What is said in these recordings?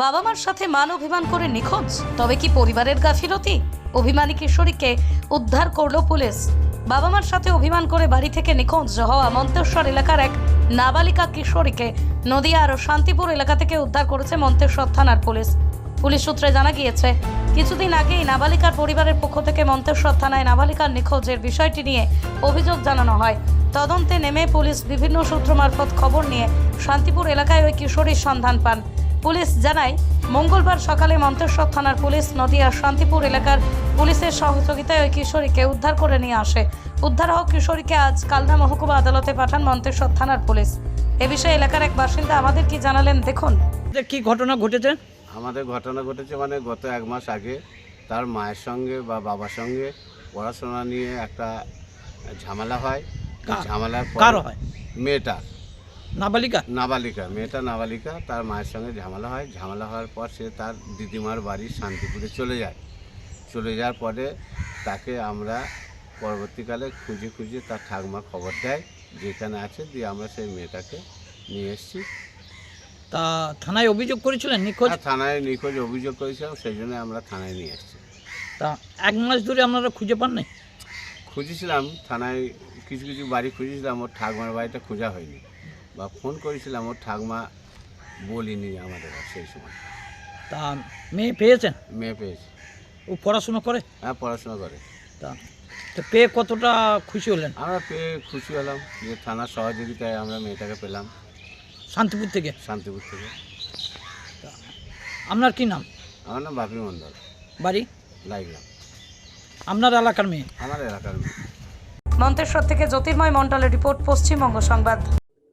বাবা মার সাথে মান অভিমান করে নিখোঁজ। তবে কি পরিবারের গাফিলতি? অভিমানী কিশোরীকে উদ্ধার করল পুলিশ। বাবা মার সাথে অভিমান করে বাড়ি থেকে নিখোঁজ হওয়া মন্তেশ্বর এলাকার এক নাবালিকা কিশোরীকে নদিয়ার শান্তিপুর এলাকা থেকে উদ্ধার করেছে মন্তেশ্বর থানার পুলিশ। পুলিশ সূত্রে জানা গিয়েছে, কিছুদিন আগেই নাবালিকার পরিবারের পক্ষ থেকে মন্তেশ্বর থানায় নাবালিকার নিখোঁজের বিষয়টি নিয়ে অভিযোগ জানানো হয়। তদন্তে নেমে পুলিশ বিভিন্ন সূত্র মারফত খবর নিয়ে শান্তিপুর এলাকায় ওই কিশোরীর সন্ধান পান। পুলিশ জানায় মঙ্গলবার সকালে মন্তেশ্বর থানার পুলিশ নদিয়ার শান্তিপুর এলাকার পুলিশের সহযোগিতায় ওই কিশোরীকে উদ্ধার করে নিয়ে আসে। উদ্ধার হওয়া কিশোরীকে আজ কালনা মহকুমা আদালতে পাঠান মন্তেশ্বর থানার পুলিশ। এ বিষয়ে এলাকার এক বাসিন্দা আমাদের কি জানালেন দেখুন। যে কি ঘটনা ঘটেছে? আমাদের ঘটনা ঘটেছে মানে গত এক মাস আগে তার মায়ের সঙ্গে বা বাবার সঙ্গে পড়াশোনা নিয়ে একটা ঝামেলা হয়? ঝামেলার পর কার হয়? মেয়েটা নাবালিকা? নাবালিকা মেয়েটা নাবালিকা তার মায়ের সঙ্গে ঝামেলা হয়। ঝামেলা হওয়ার পর সে তার দিদিমার বাড়ি শান্তিপুরে চলে যায়। চলে যাওয়ার পরে তাকে আমরা পরবর্তীকালে খুঁজে খুঁজে তার ঠাকমা খবর দেয় যেখানে আছে দিয়ে আমরা সেই মেয়েটাকে নিয়ে এসেছি। তা থানায় অভিযোগ করেছিলেন নিখোঁজ? থানায় নিখোঁজ অভিযোগ করেছিলাম সেই জন্য আমরা থানায় নিয়ে এসেছি। তা এক মাস ধরে আপনারা খুঁজে পান নাই খুঁজেছিলাম থানায় কিছু কিছু বাড়ি খুঁজেছিলাম ওর ঠাকমার বাড়িটা খোঁজা হয়নি। বা ফোন করেছিলাম ওর ঠাকমা বলিনি আমাদের সেই সময়। তা মেয়ে পেয়েছেন? মেয়ে পেয়েছে। ও পড়াশোনা করে? হ্যাঁ পড়াশোনা করে। তা তো পেয়ে কতটা খুশি হলেন? আমরা পেয়ে খুশি হলাম যে থানার সহযোগিতায় আমরা মেয়েটাকে পেলাম। শান্তিপুর থেকে? শান্তিপুর থেকে। আপনার কি নাম? আমার নাম বাপি মণ্ডল। বাড়ি? লাইগ্রাম। আপনার এলাকার মেয়ে? আমার এলাকার মেয়ে। মন্তেশ্বর থেকে জ্যোতির্ময় মণ্ডলের রিপোর্ট পশ্চিমবঙ্গ সংবাদ।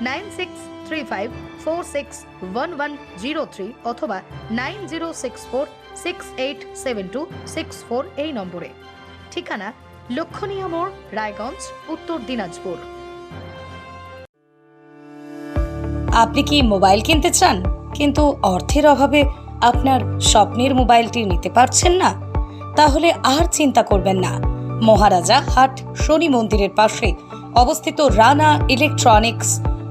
nine six three five four six one one zero three অথবা nine zero six four, six eight seven two, six four, এই নম্বরে। ঠিকানা লক্ষণীয় মোড়, রায়গঞ্জ, উত্তর দিনাজপুর। আপনি কি মোবাইল কিনতে চান? কিন্তু অর্থের অভাবে আপনার স্বপ্নের মোবাইলটি নিতে পারছেন না? তাহলে আর চিন্তা করবেন না। মহারাজা হাট শনি মন্দিরের পাশে অবস্থিত Rana electronics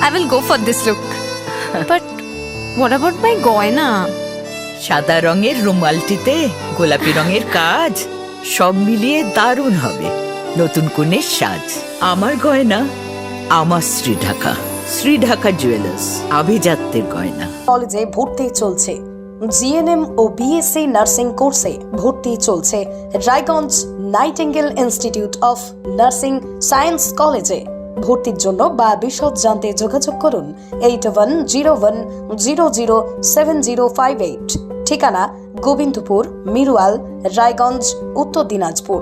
I will go for this look. but what about my goina? সাদা রঙের রুমালটিতে গোলাপি রঙের কাজ সব মিলিয়ে দারুণ হবে। নতুন কনের সাজ আমার গয়না আমার শ্রী ঢাকা শ্রী ঢাকা জুয়েলার্স আভিজাত্যের গয়না। কলেজে ভর্তি চলছে। জিএনএম ও বিএসসি নার্সিং কোর্সে ভর্তি চলছে Raiganj Nightingale institute of nursing science কলেজে। ভর্তির জন্য বা বিশদ জানতে যোগাযোগ করুন eight one zero one zero zero seven zero five eight. ঠিকানা গোবিন্দপুর, মিরুয়াল, রায়গঞ্জ, উত্তর দিনাজপুর।